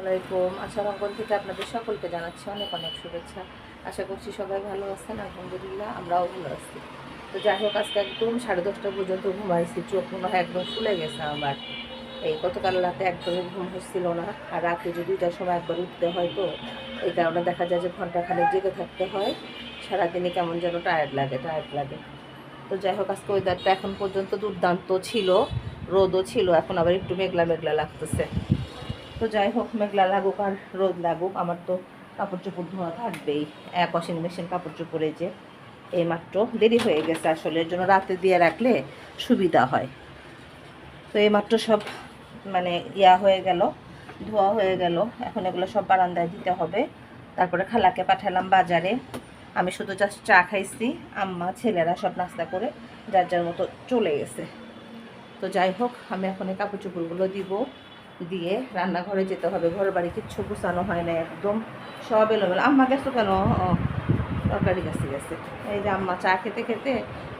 আসসালামাইকুম আশা রঙ্গন থেকে আপনাদের সকলকে জানাচ্ছি অনেক অনেক শুভেচ্ছা। আশা করছি সবাই ভালো আছেন, আলহামদুলিল্লাহ, আমরাও ভালো আছি। তো যাই হোক, আজকে একদম সাড়ে দশটা পর্যন্ত ঘুমাইছি, চোখ মনে হয় একদম ফুলে গেছে আমার। এই গতকাল রাতে একদমই ঘুম হচ্ছিল না, আর রাতে যে দুইটার সময় একবার উঠতে হয় তো, এই কারণে দেখা যায় যে ঘন্টাখানেক জেগে থাকতে হয়। সারাদিনে কেমন যেন টায়ার্ড লাগে টায়ার্ড লাগে। তো যাই হোক, আজকে ওয়েদারটা এখন পর্যন্ত দুর্দান্ত ছিল, রোদও ছিল, এখন আবার একটু মেঘলা মেঘলা লাগতেছে। তো যাই হোক, মেঘলা লাগুক আর রোদ লাগুক, আমার তো কাপড় চোপড় ধোয়া থাকবেই। এক ওয়াশিং মেশিন কাপড় চোপড়ে যে, এই মাত্র দেরি হয়ে গেছে আসলে, এর জন্য রাতে দিয়ে রাখলে সুবিধা হয়। তো এই মাত্র সব মানে ইয়া হয়ে গেল, ধোয়া হয়ে গেল। এখন এগুলো সব বারান্দায় দিতে হবে। তারপরে খালাকে পাঠালাম বাজারে। আমি শুধু জাস্ট চা খাইছি, আম্মা, ছেলেরা সব নাস্তা করে যার যার মতো চলে গেছে। তো যাই হোক, আমি এখন এই কাপড় চোপড়গুলো দিব। দিয়ে রান্নাঘরে যেতে হবে। ঘর বাড়ি কিচ্ছু গুছানো হয় না একদম। সব এলোমেলো। আম্মা গেছো কেন? তরকারি কাছে গেছে। এই যে আম্মা চা খেতে খেতে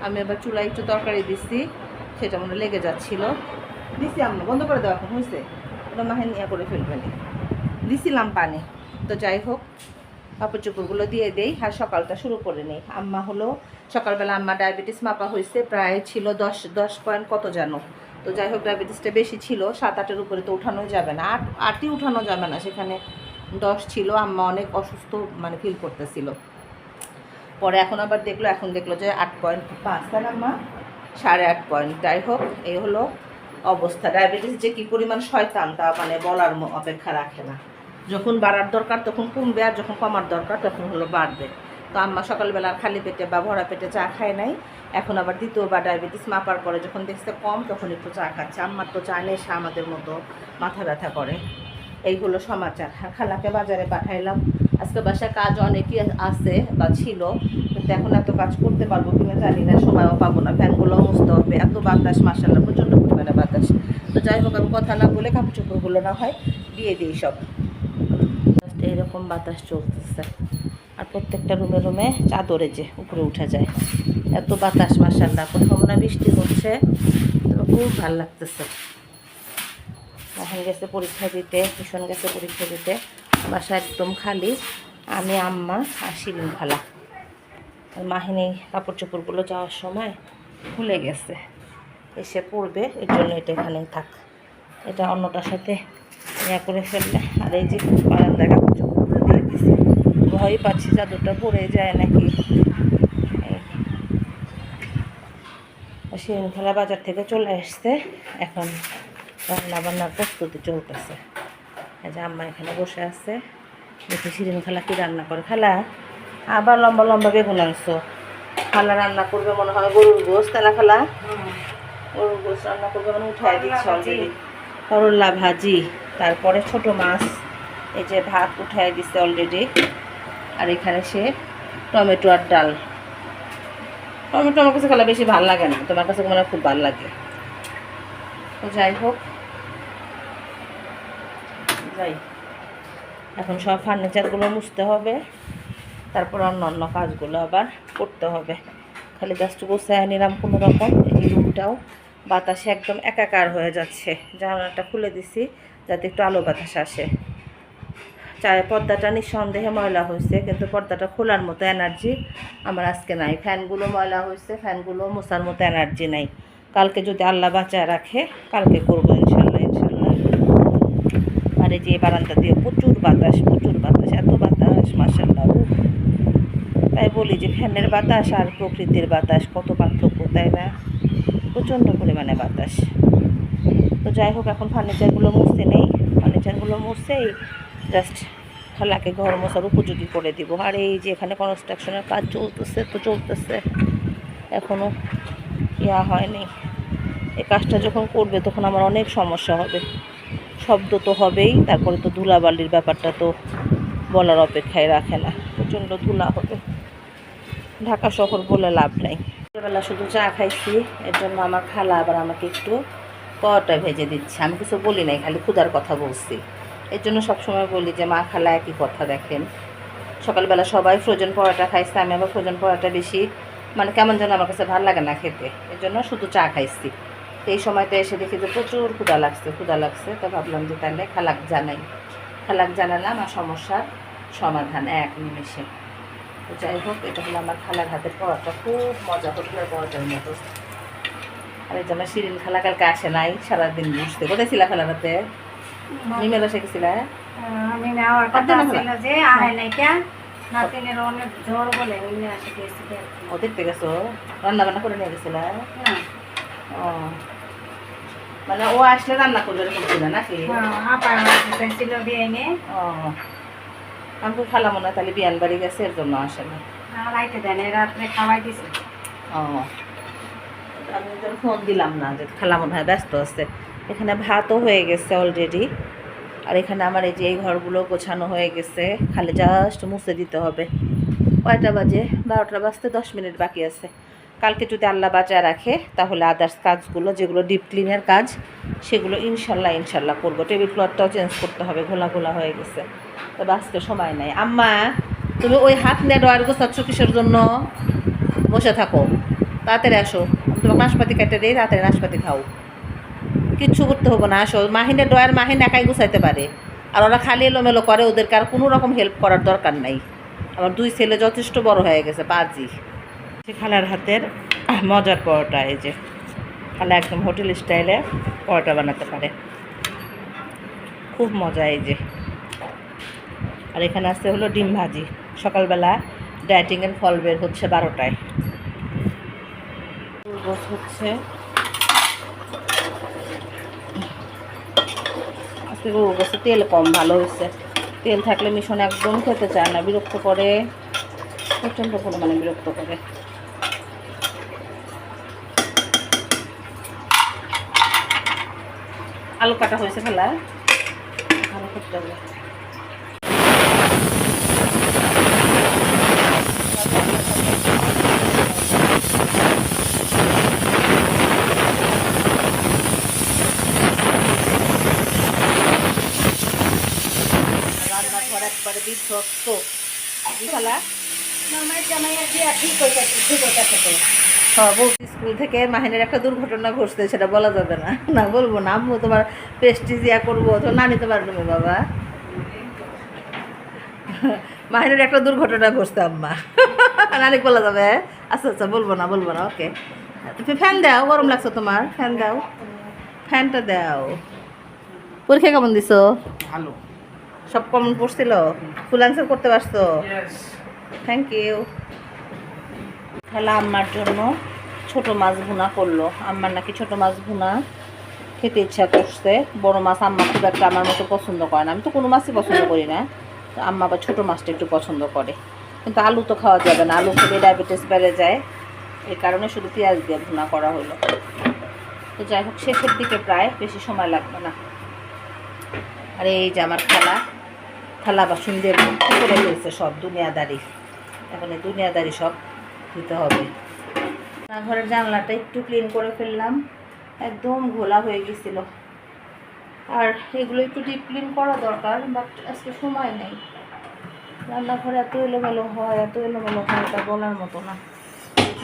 আমি আবার চুলায় একটু তরকারি দিচ্ছি সেটা মনে লেগে যাচ্ছিল। দিছি আম্মা, বন্ধ করে দেওয়া এখন হয়েছে ওটা মাহে ইয়া করে ফেলবেনি দিছিলাম পানি। তো যাই হোক কাপড় চোপড়গুলো দিয়ে দেই আর সকালটা শুরু করে নেই। আম্মা হলো, সকালবেলা আম্মা ডায়াবেটিস মাপা হয়েছে প্রায় ছিল দশ দশ পয়েন্ট কত জানো তো যাই হোক ডায়াবেটিসটা বেশি ছিল, সাত, আটের উপরে তো উঠানো যাবে না। আট, আটই উঠানো যাবে না, সেখানে দশ ছিল, আম্মা অনেক অসুস্থ মানে ফিল করতেছিল। পরে এখন আবার দেখল, এখন দেখল যে আট পয়েন্ট পাঁচ না, আম্মা? সাড়ে আট পয়েন্ট যাই হোক, এই হলো অবস্থা। ডায়াবেটিস যে কী পরিমাণ শয়তান, তা মানে বলার অপেক্ষা রাখে না। যখন বাড়ার দরকার, তখন কমবে, আর যখন কমার দরকার, তখন হলো বাড়বে। তো আম্মা সকালবেলা খালি পেটে বা ভরা পেটে চা খায় নাই। এখন আবার দ্বিতীয়বার ডায়াবেটিস মাপার পরে যখন দেখছে কম, তখন একটু চা খাচ্ছে। আম্মার তো চা নেশা আমাদের মতো মাথা ব্যথা করে। এই হলো সমাচার। আর খালাকে বাজারে পাঠাইলাম। আজকে বাসায় কাজ অনেকই আছে বা ছিল, কিন্তু এখন এত কাজ করতে পারব কিনা জানি না, সময়ও পাবো না। ফ্যানগুলো মুছতে হবে, এত বাতাস মাসাল্লাহ প্রচণ্ড পরিমাণে বাতাস। তো যাই হোক, আমি কথা না বলে কাপড় চোপড়গুলো না হয় দিয়ে দিই সব। জাস্ট এইরকম বাতাস চলতেছে। আর প্রত্যেকটা রুমে রুমে চাদরে যে উপরে উঠে যায়। এত বাতাস মাসাল্লাহ কোথাও না বৃষ্টি হচ্ছে খুব ভালো লাগতেছে। এখন গেছে পরীক্ষা দিতে ভীষণ গেছে পরীক্ষা দিতে, বাসা একদম খালি। আমি, আম্মা আর শিরিন খালা। আর মাহিনী কাপড় চোপড়গুলো যাওয়ার সময় খুলে গেছে। এসে পড়বে, এর জন্য এটা এখানেই থাক। এটা অন্যটার সাথে ইয়া করে ফেললে। আর এই যে বারান্দায় কাপড় চোপড়গুলো দিয়ে দিছি ভয় পাচ্ছি চাদরটা পড়ে যায় নাকি। আর বাজার থেকে চলে আসছে এখন রান্না বান্নার প্রস্তুতি চলতেছে। যে আম্মা এখানে বসে আছে দেখি শিরিন খালা কি রান্না করে। খালা আবার লম্বা লম্বা বেগুন আনছো। খালা রান্না করবে মনে হয় গরুর গোস না খালা? গরুর গোস রান্না করবে মানে উঠাই দিচ্ছে অলরেডি করল্লা ভাজি তারপরে ছোট মাছ এই যে ভাত উঠাই দিচ্ছে অলরেডি আর এখানে সে টমেটো আর ডাল। টমেটো আমার কাছে খালা বেশি ভালো লাগে না, তোমার কাছে মনে খুব ভালো লাগে। তো যাই হোক। যাই। এখন সব ফার্নিচারগুলো মুছতে হবে। তারপর অন্য অন্য কাজগুলো আবার করতে হবে। খালি জাস্ট গোছায় নিলাম কোনো রকম। এই রুমটাও বাতাসে একদম একাকার হয়ে যাচ্ছে। জানালাটা খুলে দিছি যাতে একটু আলো বাতাস আসে। চায়, পর্দাটা নিঃসন্দেহে ময়লা হয়েছে কিন্তু পর্দাটা খোলার মতো এনার্জি আমার আজকে নাই। ফ্যানগুলো ময়লা হয়েছে ফ্যানগুলো মোছার মতো এনার্জি নাই। কালকে যদি আল্লাহ বাঁচায় রাখে, কালকে করব ইনশাল্লাহ ইনশাল্লাহ। আর এই যে বারান্দা দিয়ে প্রচুর বাতাস প্রচুর বাতাস, এত বাতাস মাসাল্লাহ তাই বলি যে ফ্যানের বাতাস আর প্রকৃতির বাতাস, কত পার্থক্য, তাই না? প্রচণ্ড পরিমাণে বাতাস। তো যাই হোক, এখন ফার্নিচারগুলো মুছতে নেই। ফার্নিচারগুলো মুছেই জাস্ট খালাকে ঘর মশার উপযোগী করে দিব। আর এই যে এখানে কনস্ট্রাকশনের কাজ চলতেছে তো চলতেছে। এখনও ইয়া হয়নি। এই কাজটা যখন করবে তখন আমার অনেক সমস্যা হবে। শব্দ তো হবেই, তারপরে তো ধুলাবালির ব্যাপারটা তো বলার অপেক্ষায় রাখে না। প্রচণ্ড ধুলা হবে। ঢাকা শহর বলে লাভ নাই। বেলা শুধু চা খাইছি, এর জন্য আমার খালা আবার আমাকে একটু পরোটা ভেজে দিচ্ছে। আমি কিছু বলি নাই, খালি ক্ষুধার কথা বলছি। এর জন্য সবসময় বলি যে মা খালা একই কথা দেখেন। সকালবেলা সবাই ফ্রোজেন পরোটা খাইছে আমি আবার ফ্রোজেন পরোটা বেশি মানে কেমন যেন আমার কাছে ভালো লাগে না খেতে। এর জন্য শুধু চা খাইছি। এই সময়টা এসে দেখি যে প্রচুর ক্ষুদা লাগছে, ক্ষুধা লাগছে। তো ভাবলাম যে তাহলে খালাক জানাই। খালাক জানালাম আর সমস্যার সমাধান, এক নিমেষে। তো যাই হোক, এটা হলো আমার খালার হাতের পরোটা। খুব মজা হোটেলের পরোটার মতো। আর এই যে আমার শিরিন খালা কালকে আসে নাই, সারাদিন বুঝতে। কোথায় ছিল খালার হাতে? মিমেলা শিখেছিল আমি নেওয়ার কথা কত ছিল যে আয় নাই কে নাতিনের অনেক জ্বর বলে গেছি ও দেখতে গেছো রান্না বান্না করে নিয়ে গেছিল না ও মানে ও আসলে রান্না করবে এরকম ছিল নাকি আপা ছিল দিয়ে এনে ও আমি তো খালা মনে হয় তাহলে বিয়ান বাড়ি গেছে এর জন্য আসে না রাইতে দেন রাত্রে খাওয়াই দিছে ও আমি ফোন দিলাম না যে খালা মনে হয় ব্যস্ত আছে এখানে ভাতও হয়ে গেছে অলরেডি আর এখানে আমার এই যে এই ঘরগুলো গোছানো হয়ে গেছে, খালি জাস্ট মুছে দিতে হবে। কয়টা বাজে? বারোটা বাজতে দশ মিনিট বাকি আছে। কালকে যদি আল্লাহ বাঁচায় রাখে, তাহলে আদার্স কাজগুলো, যেগুলো ডিপ ক্লিনের কাজ, সেগুলো ইনশাল্লাহ ইনশাল্লাহ করব। টেবিল ক্লথটাও চেঞ্জ করতে হবে, ঘোলা ঘোলা হয়ে গেছে। তো বাঁচতে সময় নাই। আম্মা, তুমি ওই হাত নিয়ে ডয়ার গোছাচ্ছ কিসের জন্য? বসে থাকো। তাড়াতাড়ি আসো। তোমাকে নাশপাতি কেটে দিই, তাড়াতাড়ি নাশপাতি খাও। কিচ্ছু করতে হবে না আসো মাহিনের ডয়ার মাহিন একাই গুছাইতে পারে। আর ওরা খালি এলোমেলো করে, ওদেরকে আর কোনো রকম হেল্প করার দরকার নাই। আমার দুই ছেলে যথেষ্ট বড় হয়ে গেছে সে খালার হাতের মজার পরোটা, এই যে। খালা একদম হোটেল স্টাইলে পরোটা বানাতে পারে। খুব মজা, এই যে। আর এখানে আসতে হলো ডিম ভাজি। সকালবেলা ডায়েটিংয়ের ফল বের হচ্ছে বারোটায়। হচ্ছে। আজকে গরুর গোছে, তেল কম ভালো হয়েছে। তেল থাকলে মিশন একদম খেতে চায় না, বিরক্ত করে, প্রচণ্ড পরিমাণে বিরক্ত করে। আলু কাটা হয়েছে ফেলা। ভালো করতে হবে। রান্নাঘর একবারে বিধ্বস্ত বিশালা আমার জামাইয়া দিয়া ঠিক হইতে ঠিক হইতে থাকে হ্যাঁ বলছি স্কুল থেকে মাহিনের একটা দুর্ঘটনা ঘটছে সেটা বলা যাবে না। না বলব না আম্মু তোমার প্রেস্টিজিয়া করব তো না নিতে পারবে না বাবা। মাহিনের একটা দুর্ঘটনা ঘটছে আম্মা। নানি বলা যাবে আচ্ছা আচ্ছা বলব না বলব না ওকে তুমি ফ্যান দাও গরম লাগছে তোমার ফ্যান দাও। ফ্যানটা দাও। পরীক্ষা কেমন দিছো? ভালো। সব কমন পড়ছিল ফুল আনসার করতে পারছ? থ্যাংক ইউ তাহলে আম্মার জন্য ছোট মাছ ভুনা করল। আম্মার নাকি ছোট মাছ ভুনা খেতে ইচ্ছা করছে। বড় মাছ আম্মা খুব একটা আমার মতো পছন্দ করে না। আমি তো কোনো মাছই পছন্দ করি না। তো আম্মা আবার ছোটো মাছটা একটু পছন্দ করে। কিন্তু আলু তো খাওয়া যাবে না। আলু খেলে ডায়াবেটিস বেড়ে যায়। এই কারণে শুধু পেঁয়াজ দিয়ে ভুনা করা হলো। তো যাই হোক শেষের দিকে প্রায় বেশি সময় লাগবে না। আর এই যে আমার খালা। থালা বাসন দিয়ে ফেলছে সব, দুনিয়াদারি। এখন এই দুনিয়াদারি সব দিতে হবে। ঘরের জানলাটা একটু ক্লিন করে ফেললাম, একদম ঘোলা হয়ে গেছিল। আর এগুলো একটু ডিপ ক্লিন করা দরকার বাট আজকে সময় নেই। রান্নাঘরে এত এলোমেলো হয়, এত এলোমেলো হয় তা বলার মতো না।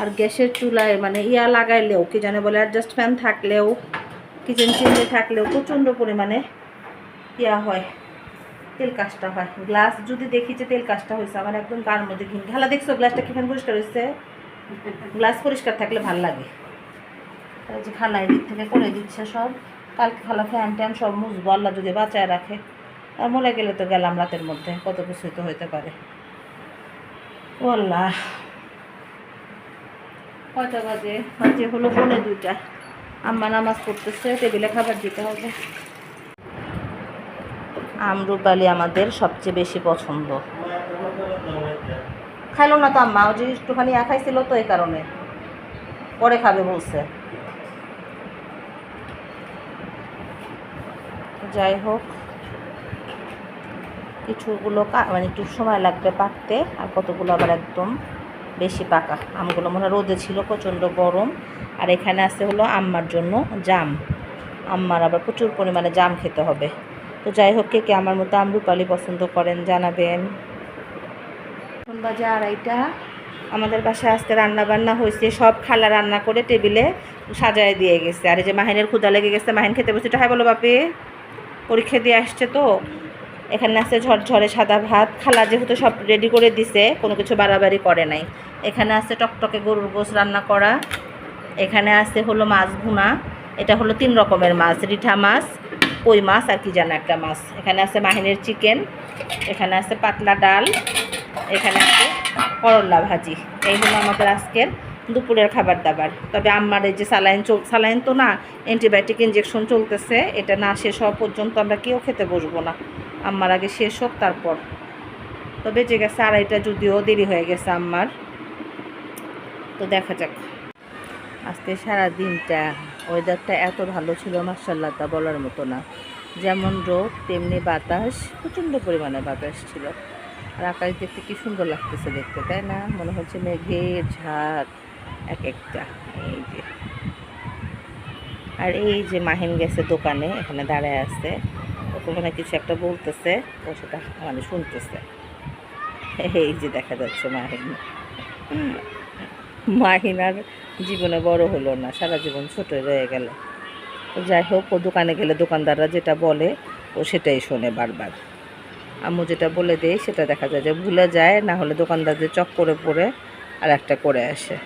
আর গ্যাসের চুলায় মানে ইয়া লাগাইলেও, কি জানে বলে অ্যাডজাস্ট ফ্যান থাকলেও কিচেন চেঞ্জে থাকলেও প্রচণ্ড পরিমাণে ইয়া হয়। তেল কাজটা হয়। গ্লাস যদি দেখি যে তেল কাজটা হয়েছে আমার একদম গার মধ্যে ঘিন। খেলা দেখছ, গ্লাসটা কিখান পরিষ্কার হয়েছে গ্লাস পরিষ্কার থাকলে ভালো লাগে। তাই যে খালা এদিক থেকে করে দিচ্ছে সব। কালকে খালা ফ্যান ট্যান সব মুছবো, আল্লাহ যদি বাঁচায় রাখে। আর মরে গেলে তো গেলাম রাতের মধ্যে, কত কিছুই তো হইতে পারে। ও আল্লাহ। কয়টা বাজে? বাজে হলো পৌনে দুইটা। আম্মা নামাজ পড়তেছে, টেবিলে খাবার দিতে হবে। আমরুপালি আমাদের সবচেয়ে বেশি পছন্দ। খাইলো না তো আম্মা, ও যে একটুখানি খাইছিল তো এই কারণে। পরে খাবে বলছে। যাই হোক, কিছুগুলো মানে একটু সময় লাগবে পাকতে, আর কতগুলো আবার একদম বেশি পাকা। আমগুলো মনে হয় রোদে ছিল, প্রচণ্ড গরম। আর এখানে আছে হলো আম্মার জন্য জাম। আম্মার আবার প্রচুর পরিমাণে জাম খেতে হবে। তো যাই হোক, কে কে আমার মতো আমরুপালি পছন্দ করেন জানাবেন। এখন বাজে আড়াইটা। আমাদের বাসায় আজকে রান্না বান্না হয়েছে, সব খালা রান্না করে টেবিলে সাজায় দিয়ে গেছে। আর এই যে মাহিনের ক্ষুদা লেগে গেছে, মাহিন খেতে বসে হ্যাঁ বলো বাপি? পরীক্ষা দিয়ে আসছে তো। এখানে আছে ঝরঝরে সাদা ভাত। খালা যেহেতু সব রেডি করে দিছে, কোনো কিছু বাড়াবাড়ি করে নাই। এখানে আছে টকটকে গরুর গোস রান্না করা। এখানে আছে হলো মাছ ভুনা। এটা হলো তিন রকমের মাছ, রিঠা মাছ কই মাছ আর কি যেন একটা মাছ? এখানে আছে মাহিনের চিকেন এখানে আছে পাতলা ডাল, এখানে আছে করল্লা ভাজি। এই হলো আমাদের আজকের দুপুরের খাবার দাবার। তবে আমার এই যে স্যালাইন চল স্যালাইন তো না অ্যান্টিবায়োটিক ইঞ্জেকশন চলতেছে, এটা না শেষ হওয়া পর্যন্ত আমরা কেউ খেতে বসবো না। আম্মার আগে শেষ হোক, তারপর। তো বেঁচে গেছে আড়াইটা যদিও দেরি হয়ে গেছে আম্মার। তো দেখা যাক। আজকে সারা দিনটা ওয়েদারটা এত ভালো ছিল মার্শাল্লাহ তা বলার মতো না। যেমন রোদ, তেমনি বাতাস, প্রচণ্ড পরিমাণে বাতাস ছিল। আর আকাশ দেখতে কি সুন্দর লাগতেছে দেখতে, তাই না? মনে হচ্ছে মেঘের ঝাঁক, এক একটা, এই যে। আর এই যে মাহিন গেছে দোকানে, এখানে দাঁড়ায় আছে। ওকে মনে কিছু একটা বলতেছে ও সেটা মানে শুনতেছে। এই যে দেখা যাচ্ছে মাহিন মাহিন আর জীবনে বড় হলো না, সারা জীবন ছোট রয়ে গেল। যাই হোক, ও দোকানে গেলে দোকানদাররা যেটা বলে, ও সেটাই শোনে বারবার। আম্মু যেটা বলে দেয়, সেটা দেখা যায় যে ভুলে যায়, না হলে দোকানদারদের চক করে পড়ে আর একটা করে আসে।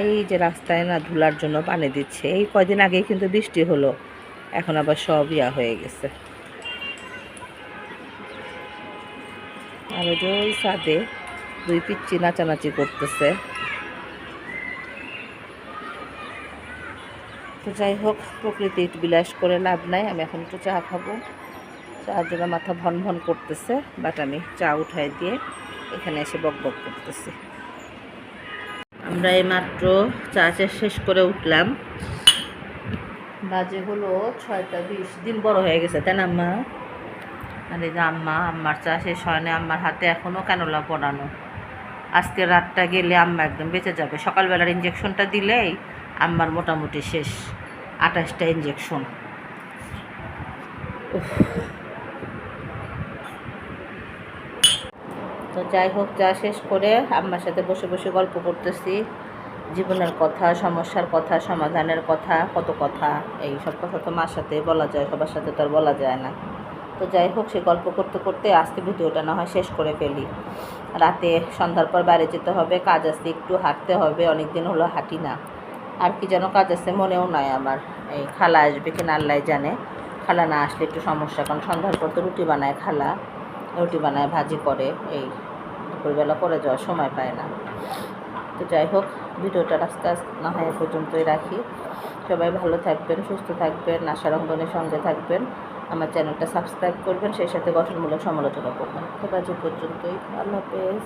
এই যে রাস্তায় না ধুলার জন্য পানি দিচ্ছে, এই কয়দিন আগেই কিন্তু বৃষ্টি হলো, এখন আবার সব ইয়া হয়ে গেছে। আর ওই ছাদে দুই পিচ্ছি নাচানাচি করতেছে। তো যাই হোক প্রকৃতির বিলাস করে লাভ নাই, আমি এখন একটু চা খাব। চার জন্য মাথা ভন ভন করতেছে বাট আমি চা উঠাই দিয়ে এখানে এসে বক বক করতেছি। আমরা এই মাত্র চা চা শেষ করে উঠলাম। বাজে হলো ছয়টা বিশ, দিন বড় হয়ে গেছে, তাই না আম্মা? আর এই যে আম্মা, আম্মার চা শেষ হয় না আম্মার হাতে এখনও ক্যানোলা পড়ানো আজকে রাতটা গেলে আম্মা একদম বেঁচে যাবে। সকালবেলার ইঞ্জেকশনটা দিলেই আম্মার মোটামুটি শেষ আঠাশটা ইঞ্জেকশন তো যাই হোক, যা শেষ করে আম্মার সাথে বসে বসে গল্প করতেছি। জীবনের কথা, সমস্যার কথা, সমাধানের কথা, কত কথা, এই সব কথা তো মার সাথে বলা যায়, সবার সাথে তো আর বলা যায় না। তো যাই হোক, সে গল্প করতে করতে আজকে ভিডিওটা না হয় শেষ করে ফেলি। রাতে সন্ধ্যার পর বাইরে যেতে হবে, কাজ আছে, একটু হাঁটতে হবে অনেক দিন হলো হাঁটি না। আর কি যেন কাজ আছে, মনেও নয় আমার। এই খালা আসবে কিনা আল্লাহ জানে। খালা না আসলে একটু সমস্যা, কারণ সন্ধ্যার পর তো রুটি বানায় খালা। রুটি বানায়, ভাজি করে, এই দুপুরবেলা করে যাওয়ার সময় পায় না। তো যাই হোক, ভিডিওটা আজ না হয় পর্যন্তই রাখি। সবাই ভালো থাকবেন, সুস্থ থাকবেন, আশা রঙ্গনের সঙ্গে থাকবেন। আমার চ্যানেলটা সাবস্ক্রাইব করবেন, সেই সাথে গঠনমূলক সমালোচনা করবেন। তো এ পর্যন্তই, আল্লাহ হাফেজ।